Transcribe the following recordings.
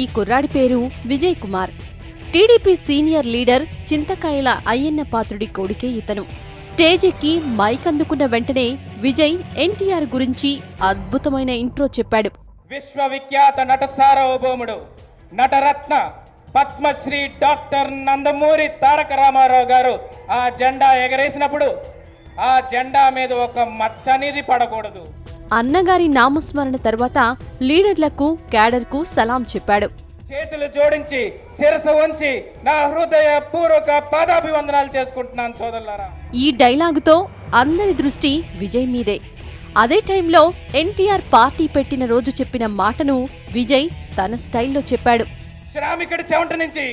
ఈ కుర్రాడి పేరు Vijay Kumar. TDP senior leader Chintakayala Ayyanna పాత్రుడి కొడుకే ఇతను. స్టేజ్ ఎక్కి మైక్ అందుకున్న వెంటనే విజయ్ ఎన్టీఆర్ గురించి అద్భుతమైన ఇంట్రో చెప్పాడు. విశ్వవిఖ్యాత నట సార్వభౌముడు నటరత్న పద్మశ్రీ డాక్టర్ నందమూరి తారక రామారావు గారు ఆ జెండా ఎగరేసినప్పుడు ఆ జెండా మీద ఒక మచ్చ అనేది పడకూడదు. అన్నగారి నామస్మరణ తర్వాత లీడర్లకు క్యాడర్కు సలాం చెప్పాడు. చేతులు జోడించి శిరస వంచి నా హృదయ పూర్వక పాదాభివందనాలు చేసుకుంటున్నాను సోదరులారా. ఈ డైలాగుతో అందరి దృష్టి విజయ్ మీదే. అదే టైంలో ఎన్టీఆర్ పార్టీ పెట్టిన రోజు చెప్పిన మాటను విజయ్ తన స్టైల్లో చెప్పాడు. శ్రామికుడి చెమట నుంచి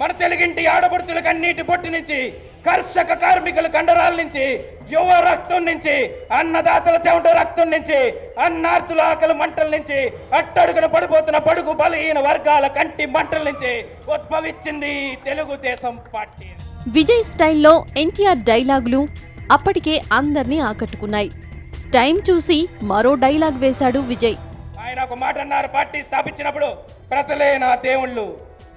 మన తెలుగింటి ఆడపడుచుల కన్నీటి బొట్టు నుంచి కర్షక కార్మికుల కండరాల నుంచి యువ రక్తం నుంచి అన్నదాతల చెమట రక్తం నుంచి అన్నార్తుల ఆకలి మంటల నుంచి అట్టడుగున పడిపోతున్న పడుగు బలహీన వర్గాల కంటి మంటల నుంచి ఉద్భవించింది తెలుగుదేశం పార్టీ. విజయ్ స్టైల్లో ఎన్టీఆర్ డైలాగులు అప్పటికే అందర్నీ ఆకట్టుకున్నాయి. టైం చూసి మరో డైలాగ్ వేశాడు విజయ్. ఆయన ఒక మాట అన్నారు పార్టీ స్థాపించినప్పుడు ప్రజలే నా దేవుళ్ళు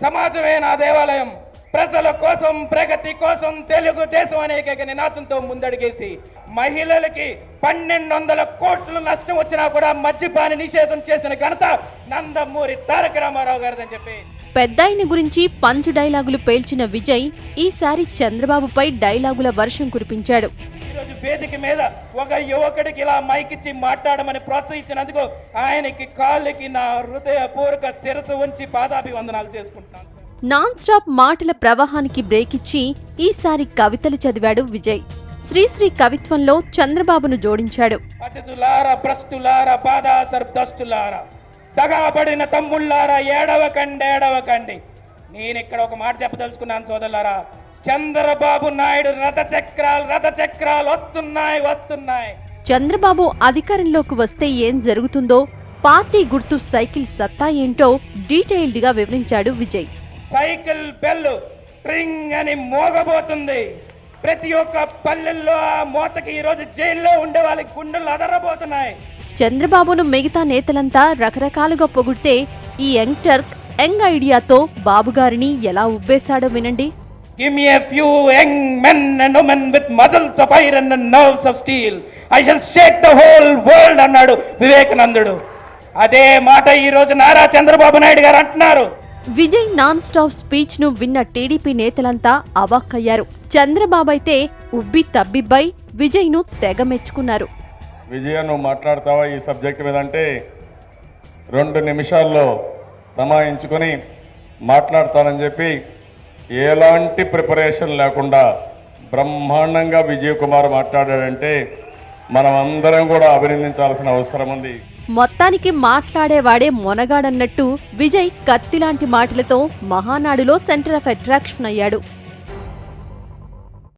సమాజమే నా దేవాలయం ప్రజల కోసం ప్రగతి కోసం తెలుగుదేశం అనే నినాదంతో ముందడిగేసి మహిళలకి పన్నెండు వందల కోట్లు నష్టం వచ్చినా కూడా మద్యపాని నిషేధం చేసిన ఘనత నందమూరి తారక రామారావు గారిదని చెప్పి పెద్దాయన గురించి పంచ్ డైలాగులు పేల్చిన విజయ్ ఈసారి చంద్రబాబుపై డైలాగుల వర్షం కురిపించాడు ఈరోజు వేదిక మీద ఒక యువకుడికి ఇలా మైకిచ్చి మాట్లాడమని ప్రోత్సహించినందుకు ఆయనకి కాళ్ళకి నా హృదయపూర్వక శిరసు ఉంచి పాదాభివందనాలు చేసుకుంటున్నాను. నాన్ స్టాప్ మాటల ప్రవాహానికి బ్రేక్ ఇచ్చి ఈసారి కవితలు చదివాడు విజయ్. శ్రీశ్రీ కవిత్వంలో చంద్రబాబును జోడించాడు. దగాబడిన తమ్ముళ్ళారా ఏడవకండి ఏడవకండి నేను ఇక్కడ ఒక మాట చెప్పదలుచుకున్నాను సోదరులారా. చంద్రబాబు నాయుడు రథ చక్రాలు రథ చక్రాలు వస్తున్నాయి వస్తున్నాయి. చంద్రబాబు అధికారంలోకి వస్తే ఏం జరుగుతుందో పార్టీ గుర్తు సైకిల్ సత్తా ఏంటో డీటెయిల్డ్గా వివరించాడు విజయ్. సైకిల్ బెల్లు ట్రింగ్ అని మోగబోతుంది. ప్రతి ఒక్క పల్లెల్లో ఆ మోతకి ఈరోజు జైల్లో ఉండే వాళ్ళకి గుండెలు అదరబోతున్నాయి. చంద్రబాబును మిగతా నేతలంతా రకరకాలుగా పొగిడితే ఈ యంగ్ టర్క్ యంగ్ ఐడియాతో బాబుగారిని ఎలా ఉబ్బేశాడో వినండి. Give me a few young men and women with muscles of iron and nerves of steel. I shall shake the whole world అన్నాడు వివేకానందుడు. అదే మాట ఈ రోజు నారా చంద్రబాబు నాయుడు గారు అంటున్నారు. విజయ్ నాన్ స్టాప్ స్పీచ్ను విన్న టీడీపీ నేతలంతా అవాక్కయ్యారు. చంద్రబాబు అయితే ఉబ్బి తబ్బిబ్బై విజయ్ను తెగ మెచ్చుకున్నారు. విజయ నువ్వు మాట్లాడతావా ఈ సబ్జెక్ట్ మీద అంటే రెండు నిమిషాల్లో సమాయించుకొని మాట్లాడతానని చెప్పి ఎలాంటి ప్రిపరేషన్ లేకుండా బ్రహ్మాండంగా విజయ్ కుమార్ మాట్లాడాడంటే మనం అందరం కూడా అభినందించాల్సిన అవసరం ఉంది. మొత్తానికి మాట్లాడేవాడే మొనగాడన్నట్టు విజయ్ కత్తిలాంటి మాటలతో మహానాడులో సెంటర్ ఆఫ్ అట్రాక్షన్ అయ్యాడు.